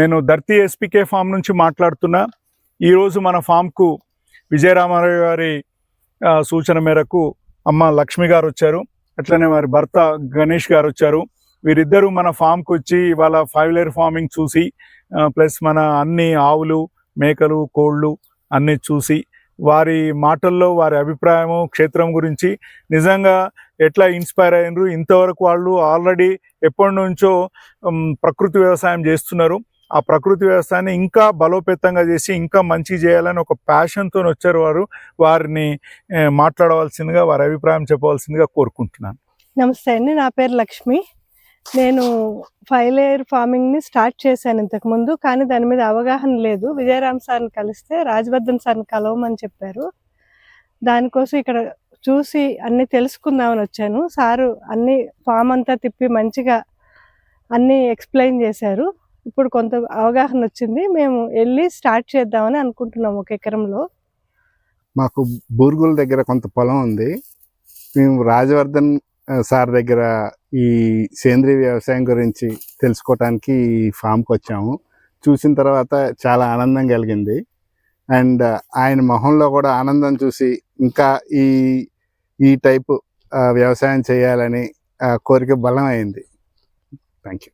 నేను ధర్తి ఎస్పీకే ఫామ్ నుంచి మాట్లాడుతున్నా. ఈరోజు మన ఫామ్కు విజయరామారావు గారి సూచన మేరకు అమ్మ లక్ష్మి గారు వచ్చారు. అట్లనే వారి భర్త గణేష్ గారు వచ్చారు. వీరిద్దరూ మన ఫామ్కి వచ్చి ఇవాళ ఫైవ్ లేయర్ ఫార్మింగ్ చూసి ప్లస్ మన అన్ని ఆవులు మేకలు కోళ్ళు అన్ని చూసి వారి మాటల్లో వారి అభిప్రాయము క్షేత్రం గురించి నిజంగా ఎట్లా ఇన్స్పైర్ అయ్యారు ఇంతవరకు వాళ్ళు ఆల్రెడీ ఎప్పటి నుంచో ప్రకృతి వ్యవసాయం చేస్తున్నారు. ఆ ప్రకృతి వ్యవసాయాన్ని ఇంకా బలోపేతంగా చేసి ఇంకా మంచి చేయాలని ఒక ప్యాషన్తో వచ్చారు వారు. వారిని మాట్లాడవలసిందిగా వారి అభిప్రాయం చెప్పవలసిందిగా కోరుకుంటున్నాను. నమస్తే అండి. నా పేరు లక్ష్మి. నేను ఫైవ్ లేయర్ ఫార్మింగ్ని స్టార్ట్ చేశాను ఇంతకుముందు కానీ దాని మీద అవగాహన లేదు. విజయరామ్ సార్ని కలిస్తే రాజవర్ధన్ సార్ని కలవమని చెప్పారు. దానికోసం ఇక్కడ చూసి అన్ని తెలుసుకుందామని వచ్చాను. సారు అన్ని ఫామ్ అంతా తిప్పి మంచిగా అన్నీ ఎక్స్ప్లెయిన్ చేశారు. ఇప్పుడు కొంత అవగాహన వచ్చింది. మేము వెళ్ళి స్టార్ట్ చేద్దామని అనుకుంటున్నాం ఒక ఎకరంలో. మాకు బూర్గుల దగ్గర కొంత పొలం ఉంది. మేము రాజవర్ధన్ సార్ దగ్గర ఈ సేంద్రీయ వ్యవసాయం గురించి తెలుసుకోవటానికి ఈ ఫామ్కి వచ్చాము. చూసిన తర్వాత చాలా ఆనందం కలిగింది. అండ్ ఆయన మొహంలో కూడా ఆనందం చూసి ఇంకా ఈ ఈ టైపు వ్యవసాయం చేయాలని ఆ, కోరిక బలం అయింది. Thank you